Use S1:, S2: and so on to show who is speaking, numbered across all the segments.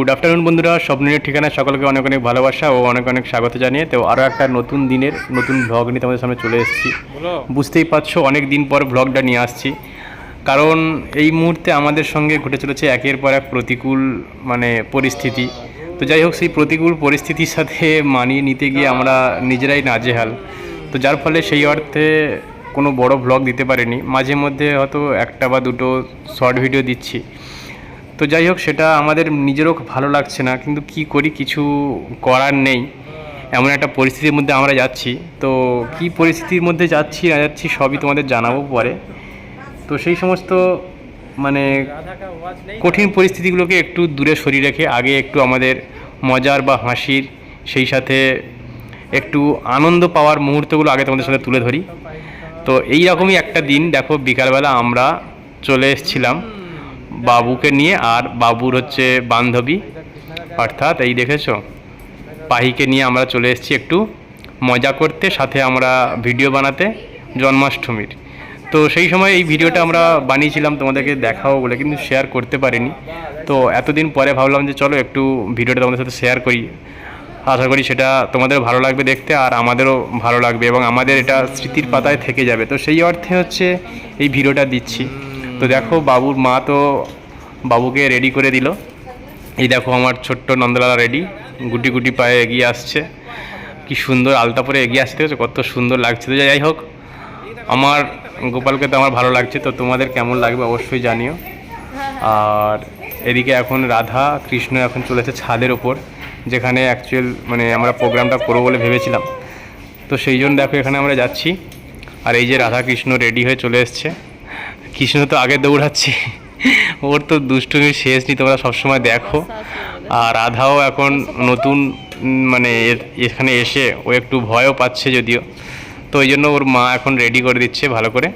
S1: Good afternoon বন্ধুরা। স্বপ্নের ঠিকানা সকলকে অনেক অনেক ভালোবাসা ও অনেক অনেক স্বাগত জানিয়ে তো আরও একটা নতুন দিনের নতুন ভ্লগ নিয়ে তোমাদের সামনে চলে এসেছি। বুঝতেই পারছ অনেক দিন পর ভ্লগটা নিয়ে আসছি। কারণ এই মুহূর্তে আমাদের সঙ্গে ঘটে চলেছে একের পর এক প্রতিকূল মানে পরিস্থিতি। তো যাই হোক সেই প্রতিকূল পরিস্থিতির সাথে মানিয়ে নিতে গিয়ে আমরা নিজেরাই নাজেহাল। তো যার ফলে সেই অর্থে কোনো বড় ভ্লগ দিতে পারিনি। মাঝে মধ্যে হয়তো একটা বা দুটো শর্ট ভিডিও দিচ্ছি। তো যাই হোক, সেটা আমাদের নিজেরও ভালো লাগছে না, কিন্তু কি করি কিছু করার নেই। এমন একটা পরিস্থিতির মধ্যে আমরা যাচ্ছি। তো কি পরিস্থিতির মধ্যে যাচ্ছি, না যাচ্ছি, সবই তোমাদের জানাব পরে। তো সেই সমস্ত মানে কঠিন পরিস্থিতিগুলোকে একটু দূরে সরিয়ে রেখে, আগে একটু আমাদের মজার বা হাসির, সেই সাথে একটু আনন্দ পাওয়ার মুহূর্তগুলো আগে তোমাদের সাথে তুলে ধরি। তো এই রকমই একটা দিন, দেখো, বিকালবেলা আমরা চলে এসেছিলাম। বাবুকে নিয়ে আর বাবুর হচ্ছে বান্ধবী। অর্থাৎ এই দেখেছ? পাহিকে নিয়ে আমরা চলে এসেছি একটু মজা করতে, সাথে আমরা ভিডিও বানাতে জন্মাষ্টমীর। তো সেই সময় এই ভিডিওটা আমরা বানিয়েছিলাম, তোমাদেরকে দেখাবো বলে, কিন্তু শেয়ার করতে পারিনি। তো এতদিন পরে ভাবলাম যে চলো একটু ভিডিওটা তোমাদের সাথে শেয়ার করি। আশা করি সেটা তোমাদের ভালো লাগবে দেখতে আর আমাদেরও ভালো লাগবে এবং আমাদের এটা স্মৃতির পাতায় থেকে যাবে। তো সেই অর্থে হচ্ছে এই ভিডিওটা দিচ্ছি। তো দেখো, বাবুর মা তো বাবুকে রেডি করে দিল। এই দেখো, আমার ছোট্ট নন্দলালা রেডি গুটি গুটি পায়ে এগিয়ে আসছে। কি সুন্দর আলতা পরে এগিয়ে আসতে হচ্ছে কত সুন্দর লাগছে তো যাই হোক। আমার গোপালকে তো আমার ভালো লাগছে, তো তোমাদের কেমন লাগবে অবশ্যই জানিও। আর এদিকে এখন রাধা, কৃষ্ণ এখন চলেছে ছাদের ওপর, যেখানে অ্যাকচুয়াল মানে আমরা প্রোগ্রামটা করব বলে ভেবেছিলাম। তো সেই জন্য দেখো, এখানে আমরা যাচ্ছি। আর এই যে রাধা কৃষ্ণ রেডি হয়ে চলে এসছে। কৃষ্ণ তো আগে দৌড়াচ্ছে। ওর তো দুষ্টুমির শেষ নেই, তোমরা সবসময় দেখো। আর রাধাও এখন নতুন মানে এখানে এসে ও একটু ভয়ও পাচ্ছে যদিও। তো ওই জন্য ওর মা এখন রেডি করে দিচ্ছে ভালো করে।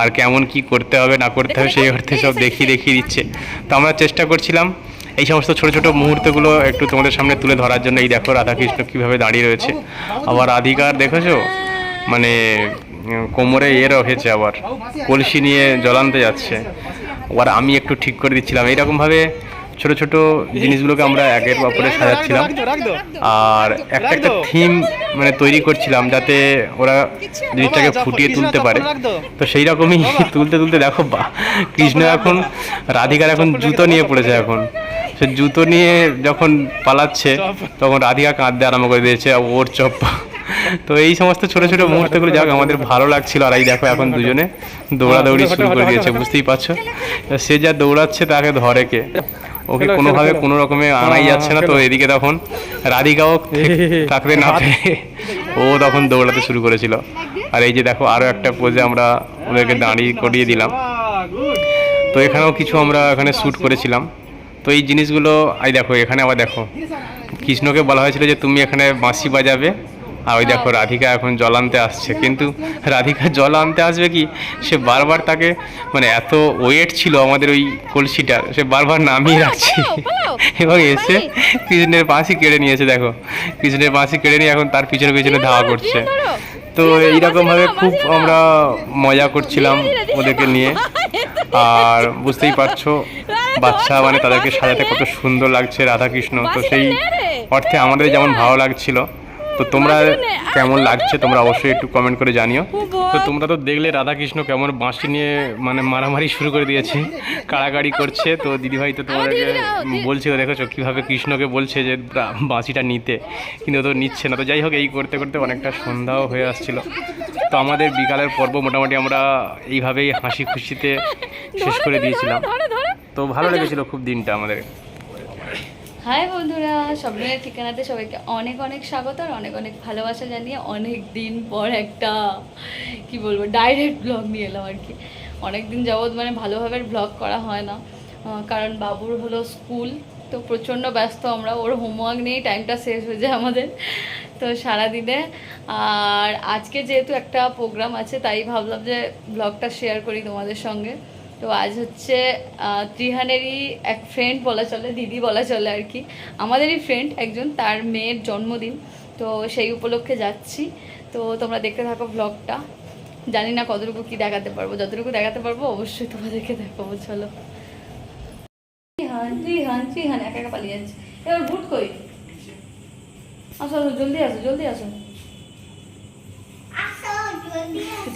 S1: আর কেমন কি করতে হবে, না করতে হবে, সেই অর্থে সব দেখিয়ে দেখিয়ে দিচ্ছে। তো আমরা চেষ্টা করছিলাম এই সমস্ত ছোট ছোট মুহূর্তগুলো একটু তোমাদের সামনে তুলে ধরার জন্য। এই দেখো রাধাকৃষ্ণ কীভাবে দাঁড়িয়ে রয়েছে। আবার রাধিকার দেখেছ? মানে কোমরে এ রয়েছে আবার কলসি নিয়ে জলান্তে যাচ্ছে। আবার আমি একটু ঠিক করে দিচ্ছিলাম এইরকমভাবে ছোট ছোট জিনিসগুলোকে আমরা একের অপরে সাজাচ্ছিলাম। আর একটা একটা থিম মানে তৈরি করছিলাম যাতে ওরা জিনিসটাকে ফুটিয়ে তুলতে পারে। তো সেই রকমই তুলতে তুলতে দেখো বা কৃষ্ণ এখন রাধিকার এখন জুতো নিয়ে পড়েছে এখন। সে জুতো নিয়ে যখন পালাচ্ছে তখন রাধিকা কাঁদতে আরম্ভ করে দিয়েছে ওর চপ্পা তো এই সমস্ত ছোট ছোট মুহূর্তগুলো যাক আমাদের ভালো লাগছিল আর এই দেখো এখন দুজনে দৌড়াদৌড়ি শুরু করে দিয়েছে বুঝতেই পারছ? সে যা দৌড়াচ্ছে তাকে ধরে কে? ওকে কোনোভাবে কোনো রকমে আনাই যাচ্ছে না তো এদিকে তখন রাধিকাও থাকতে না পেরে ও তখন দৌড়াতে শুরু করেছিল। আর এই যে দেখো আরও একটা পোজে আমরা ওদেরকে দাঁড়িয়ে করিয়ে দিলাম। তো এখানেও কিছু আমরা এখানে শ্যুট করেছিলাম। তো এই জিনিসগুলো আই দেখো এখানে আবার দেখো কৃষ্ণকে বলা হয়েছিল যে তুমি এখানে বাঁশি বাজাবে। আর ওই দেখো রাধিকা এখন জল আনতে আসছে। কিন্তু রাধিকা জল আনতে আসবে কি? সে বারবার তাকে মানে এত ওয়েট ছিল আমাদের ওই কলসিটার সে বারবার নামিয়ে রাখছে। এবং এসে কৃষ্ণের বাঁশি কেড়ে নিয়েছে দেখো। কৃষ্ণের বাঁশি কেড়ে নিয়ে এখন তার পিছনে পিছনে ধাওয়া করছে। তো এইরকমভাবে খুব আমরা মজা করছিলাম ওদেরকে নিয়ে। আর বুঝতেই পারছ বাচ্চা মানে তাদেরকে সাজাতে কত সুন্দর লাগছে রাধাকৃষ্ণ। তো সেই অর্থে আমাদের যেমন ভালো লাগছিল। তো তোমরা কেমন লাগছে তোমরা অবশ্যই একটু কমেন্ট করে জানিও। তো তোমরা তো দেখলে রাধাকৃষ্ণ কেমন বাঁশি নিয়ে মানে মারামারি শুরু করে দিয়েছে কাড়াকাড়ি করছে। তো দিদিভাই তো তোমাদেরকে বলছিল দেখেছ কীভাবে কৃষ্ণকে বলছে যে বাঁশিটা নিতে। কিন্তু তো নিচ্ছে না। তো যাই হোক এই করতে করতে অনেকটা সন্ধ্যাও হয়ে আসছিল। তো আমাদের বিকালের পর্ব মোটামুটি আমরা এইভাবেই হাসি খুশিতে শেষ করে দিয়েছিলাম। তো ভালো লেগেছিল খুব দিনটা আমাদের।
S2: হাই বন্ধুরা স্বপ্নের ঠিকানাতে সবাইকে অনেক অনেক স্বাগত আর অনেক অনেক ভালোবাসা জানিয়ে অনেক দিন পর একটা, কি বলব ডাইরেক্ট ব্লগ নিয়ে এলাম আর কি। অনেক দিন যাবৎ মানে ভালোভাবে ব্লগ করা হয় না। কারণ বাবুর হলো স্কুল, তো প্রচণ্ড ব্যস্ত আমরা, ওর হোমওয়ার্ক নিয়েই টাইমটা শেষ হয়ে যায় আমাদের। তো সারাদিনে, আর আজকে যেহেতু একটা প্রোগ্রাম আছে, তাই ভাবলাম যে ব্লগটা শেয়ার করি তোমাদের সঙ্গে। তো আজ হচ্ছে ত্রিহানেরই এক ফ্রেন্ড বলা চলে দিদি বলা চলে আর কি। আমাদেরই ফ্রেন্ড একজন তার মেয়ের জন্মদিন। তো সেই উপলক্ষে যাচ্ছি। তো তোমরা দেখতে থাকো ব্লগটা জানি না কতটুকু কি দেখাতে পারব। যতটুকু দেখাতে পারব অবশ্যই তোমাদেরকে দেখাবো চলো। ত্রিহান ত্রিহান একা একা পালিয়ে যাচ্ছে। এবার বুট কই? আসো জলদি আসো জলদি আসো।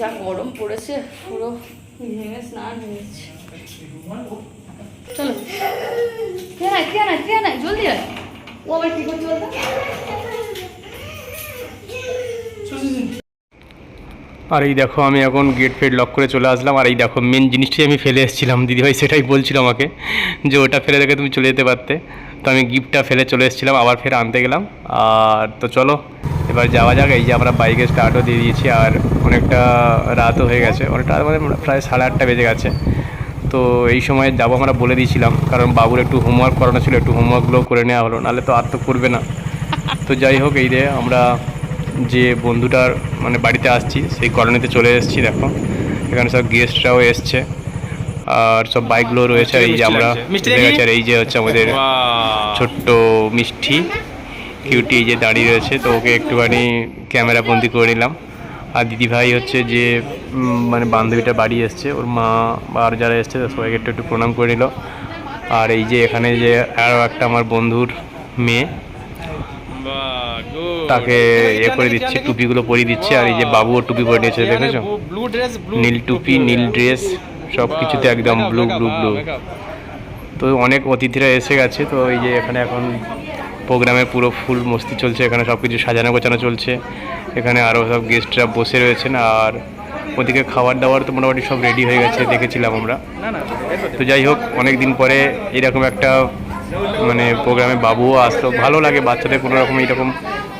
S2: যা গরম পড়েছে পুরো স্নান চলো। কে নাই কে নাই কে নাই জলদি আয়। ও আবার কি করছে বলতো?
S1: আর এই দেখো আমি এখন গেট ফেট লক করে চলে আসলাম। আর এই দেখো মেন জিনিসটাই আমি ফেলে এসেছিলাম। দিদিভাই সেটাই বলছিল আমাকে যে ওটা ফেলে রেখে তুমি চলে যেতে পারতে। তো আমি গিফটটা ফেলে চলে এসেছিলাম, আবার ফের আনতে গেলাম। আর তো চলো, এবার যাওয়া যাক। এই যে আমরা বাইকে স্টার্টও দিয়ে দিয়েছি, আর অনেকটা রাতও হয়ে গেছে। অনেকটা মানে প্রায় সাড়ে আটটা বেজে গেছে। তো এই সময় যাব আমরা বলে দিয়েছিলাম, কারণ বাবুর একটু হোমওয়ার্ক করানো ছিল, একটু হোমওয়ার্কগুলো করে নেওয়া হলো, নাহলে তো আর তো করবে না। তো যাই হোক, এই যে আমরা যে বন্ধুটার মানে বাড়িতে আসছি, সেই কলোনিতে চলে এসেছি, দেখো। এখানে সব গেস্টরাও এসছে। আর সব বাইকগুলো রয়েছে এই যে আমরা আর এই যে হচ্ছে আমাদের ছোট্ট মিষ্টি কিউটি এই যে দাঁড়িয়ে রয়েছে তো ওকে একটুখানি ক্যামেরা বন্দি করে নিলাম। আর দিদিভাই হচ্ছে যে মানে বান্ধবীটা বাড়ি এসছে ওর মা বা আর যারা এসছে সবাইকে একটু একটু প্রণাম করে নিল। আর এই যে এখানে যে আরও একটা আমার বন্ধুর মেয়ে তাকে ইয়ে করে দিচ্ছে টুপিগুলো পরিয়ে দিচ্ছে আর এই যে বাবুও টুপি পরে নিয়েছে দেখেছ? নীল টুপি নীল ড্রেস সব কিছুতে একদম ব্লু ব্লু ব্লু তো অনেক অতিথিরা এসে গেছে তো এই যে এখানে এখন প্রোগ্রামে পুরো ফুল মস্তি চলছে এখানে সব কিছু সাজানো গোছানো চলছে। এখানে আরও সব গেস্টরা বসে রয়েছেন আর ওদিকে খাবার দাবার তো মোটামুটি সব রেডি হয়ে গেছে দেখেছিলাম আমরা। তো। যাই হোক অনেক দিন পরে এরকম একটা মানে প্রোগ্রামে বাবুও আসতো ভালো লাগে বাচ্চাদের কোনো রকম এইরকম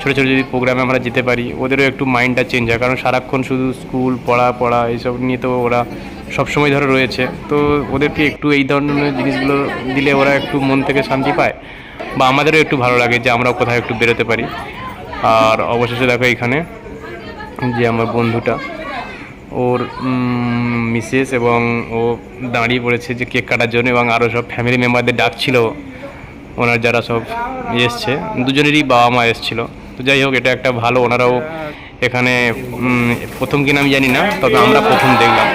S1: ছোটো ছোটো যদি প্রোগ্রামে আমরা যেতে পারি ওদেরও একটু মাইন্ডটা চেঞ্জ হয় কারণ সারাক্ষণ শুধু স্কুল পড়া পড়া এইসব নিয়ে তো ওরা সবসময় ধরে রয়েছে। তো ওদেরকে একটু এই ধরনের জিনিসগুলো দিলে ওরা একটু মন থেকে শান্তি পায় বা আমাদেরও একটু ভালো লাগে যে আমরা কোথাও একটু বেরোতে পারি। আর অবশেষে দেখো এখানে যে আমার বন্ধুটা, ওর মিসেস এবং ও দাঁড়িয়ে পড়েছে যে কেক কাটার জন্য এবং আরও সব ফ্যামিলি মেম্বারদের ডাকছিল। ওনার যারা সব এসছে, দুজনেরই বাবা মা এসছিল। তো যাই হোক, এটা একটা ভালো, ওনারাও এখানে প্রথম কিনা আমি জানি না, তবে আমরা প্রথম দেখলাম।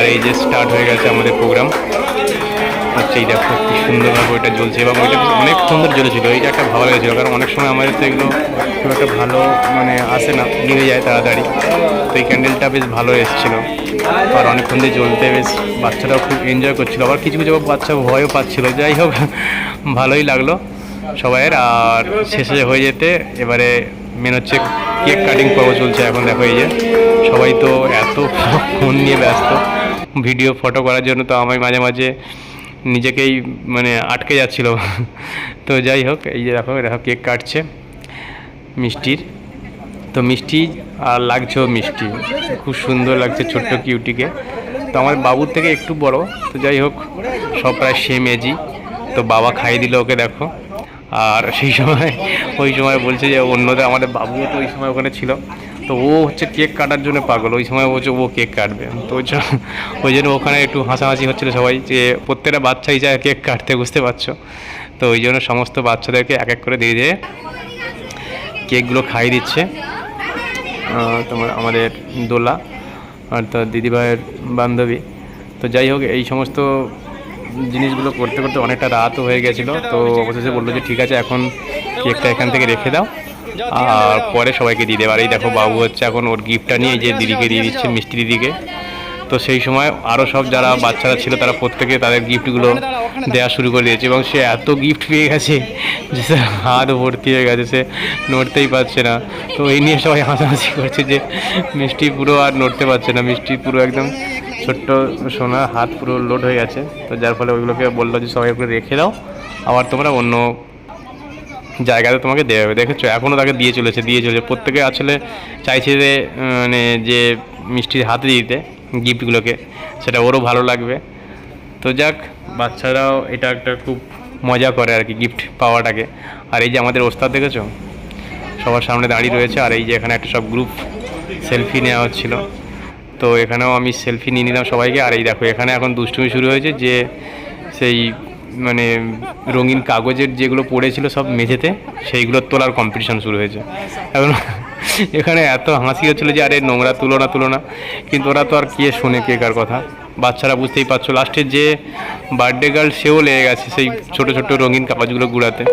S1: আর এই যে স্টার্ট হয়ে গেছে আমাদের প্রোগ্রাম হচ্ছে এই দেখো কি সুন্দরভাবে ওইটা জ্বলছে এবং ওইটা অনেক সুন্দর জ্বলেছিল। এইটা একটা ভালো লেগেছিলো, কারণ অনেক সময় আমাদের তো এগুলো খুব একটা ভালো মানে আসে না নিভে যায় তাড়াতাড়ি। তো এই ক্যান্ডেলটা বেশ ভালো এসেছিল। আর অনেকক্ষণ দিয়ে জ্বলতে বেশ বাচ্চারাও খুব এনজয় করছিল। আবার কিছু কিছু বাচ্চা ভয়ও পাচ্ছিলো। যাই হোক, ভালোই লাগল সবাইয়ের। আর শেষে হয়ে যেতে এবারে মেন হচ্ছে কেক কাটিং পর্ব চলছে। এখন দেখো এই যে সবাই তো এত ফোন নিয়ে ব্যস্ত। ভিডিও ফটো করার জন্য তো আমি মাঝে মাঝে নিজেকেই মানে আটকে যাচ্ছিল। তো যাই হোক, এই যে দেখো দেখো কেক কাটছে মিষ্টির। তো মিষ্টি আর লাগছেও মিষ্টি। খুব সুন্দর লাগছে ছোট্ট কিউটিকে। তো আমার বাবুর থেকে একটু বড়। তো যাই হোক, সব প্রায় সেম এজই তো বাবা খাইয়ে দিল ওকে, দেখো। আর সেই সময়, ওই সময় বলছে যে অন্যদের, আমাদের বাবুও তো ওই সময় ওখানে ছিল। তো ও হচ্ছে কেক কাটার জন্য পাগল। ওই সময় বলছে ও কেক কাটবে। তো ওই জন্য ওখানে একটু হাসাহাসি হচ্ছিল সবাই যে প্রত্যেকটা বাচ্চাই যায় কেক কাটতে, বুঝতে পারছ? তো ওই জন্য সমস্ত বাচ্চাদেরকে এক এক করে দিয়ে দিয়ে কেকগুলো খাইয়ে দিচ্ছে। তোমার আমাদের দোলা আর তার দিদিভাইয়ের বান্ধবী। তো যাই হোক, এই সমস্ত জিনিসগুলো করতে করতে অনেকটা রাতও হয়ে গেছিল। তো অবশেষে বলল যে, ঠিক আছে, এখন কেকটা এখান থেকে রেখে দাও। পরে সবাইকে আর এই দেখো বাবু হচ্ছে এখন ওর গিফটটা নিয়ে যে দিদিকে দিয়ে দিচ্ছে মিষ্টি দিদিকে। তো সেই সময় আরও সব যারা বাচ্চারা ছিল তারা প্রত্যেকে তাদের গিফটগুলো দেওয়া শুরু করে দিয়েছে এবং সে এত গিফট পেয়ে গেছে যে সে হাত ভর্তি হয়ে গেছে, সে নড়তেই পারছে না। তো এই নিয়ে সবাই হাসাহাসি করছে যে মিষ্টি পুরো আর নড়তে পারছে না, মিষ্টি পুরো একদম ছোট্ট সোনা হাত পুরো লোড হয়ে গেছে। তো যার ফলে ওইগুলোকে বলল যে সবাই ওগুলো রেখে দাও, আবার তোমরা অন্য জায়গাতে তোমাকে দেওয়া হবে। দেখেছ এখনও তাকে দিয়ে চলেছে দিয়ে চলেছে। প্রত্যেকে আসলে চাইছে যে মানে যে মিষ্টির হাতে দিতে, গিফটগুলোকে, সেটা ওরও ভালো লাগবে। তো যাক, বাচ্চারাও এটা একটা খুব মজা করে আর কি, গিফট পাওয়াটাকে। আর এই যে আমাদের ওস্তাদ দেখেছ, সবার সামনে দাঁড়িয়ে রয়েছে, আর এই যে এখানে একটা সব গ্রুপ সেলফি নেওয়া হচ্ছিল। তো এখানেও আমি সেলফি নিয়ে নিলাম সবাইকে। আর এই দেখো, এখানে এখন দুষ্টুমি শুরু হয়েছে যে, সেই মানে রঙিন কাগজের যেগুলো পড়েছিল সব মেঝেতে সেইগুলো তোলার কম্পিটিশন শুরু হয়েছে। এখন এখানে এত হাসি হচ্ছিল যে, আরে নোংরা তুলো না তুলো না। কিন্তু ওরা তো আর কে শোনে কে কার কথা? বাচ্চারা বুঝতেই পারছ, লাস্টে যে বার্থডে গার্ল সেও লেগে গেছে সেই ছোট ছোট রঙিন কাগজগুলো গুড়াতে।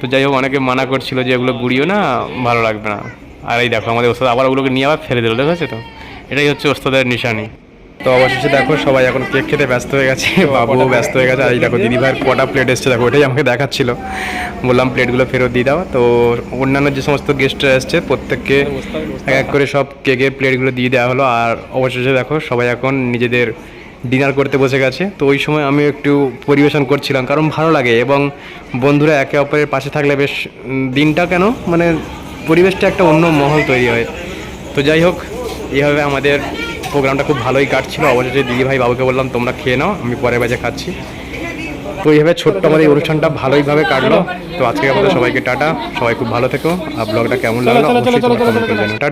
S1: তো যাই হোক, অনেকে মানা করছিল যে, এগুলো গুড়িও না, ভালো লাগবে না। আর এই দেখো, আমাদের ওস্তাদ আবার ওগুলোকে নিয়ে আবার ফেলে দিল, দেখেছ তো? এটাই হচ্ছে ওস্তাদের নিশানি। তো অবশেষে দেখো সবাই এখন কেক খেতে ব্যস্ত হয়ে গেছে বাবুও ব্যস্ত হয়ে গেছে। আর এই দেখো দিদি ভাইয়ের কটা প্লেট এসছে দেখো ওটাই আমাকে দেখাচ্ছিল। বললাম প্লেটগুলো ফেরত দিয়ে দাও। তো অন্যান্য যে সমস্ত গেস্টরা এসছে প্রত্যেককে এক এক করে সব কেকের প্লেটগুলো দিয়ে দেওয়া হলো। আর অবশেষে দেখো সবাই এখন নিজেদের ডিনার করতে বসে গেছে। তো ওই সময় আমি একটু পরিবেশন করছিলাম কারণ ভালো লাগে এবং বন্ধুরা একে অপরের পাশে থাকলে বেশ দিনটা কেন মানে পরিবেশটা একটা অন্য মহল তৈরি হয়। তো যাই হোক এইভাবে আমাদের প্রোগ্রামটা খুব ভালোই কাটছিল। অবশেষে দিদি ভাই বাবুকে বললাম তোমরা খেয়ে নাও আমি পরে বাজে খাচ্ছি। তো এইভাবে ছোট্ট আমাদের এই অনুষ্ঠানটা ভালোইভাবে কাটলো। তো আজকে আমাদের সবাইকে টাটা। সবাই খুব ভালো থেকো। আর ব্লগটা কেমন লাগল অবশ্যই। টাটা।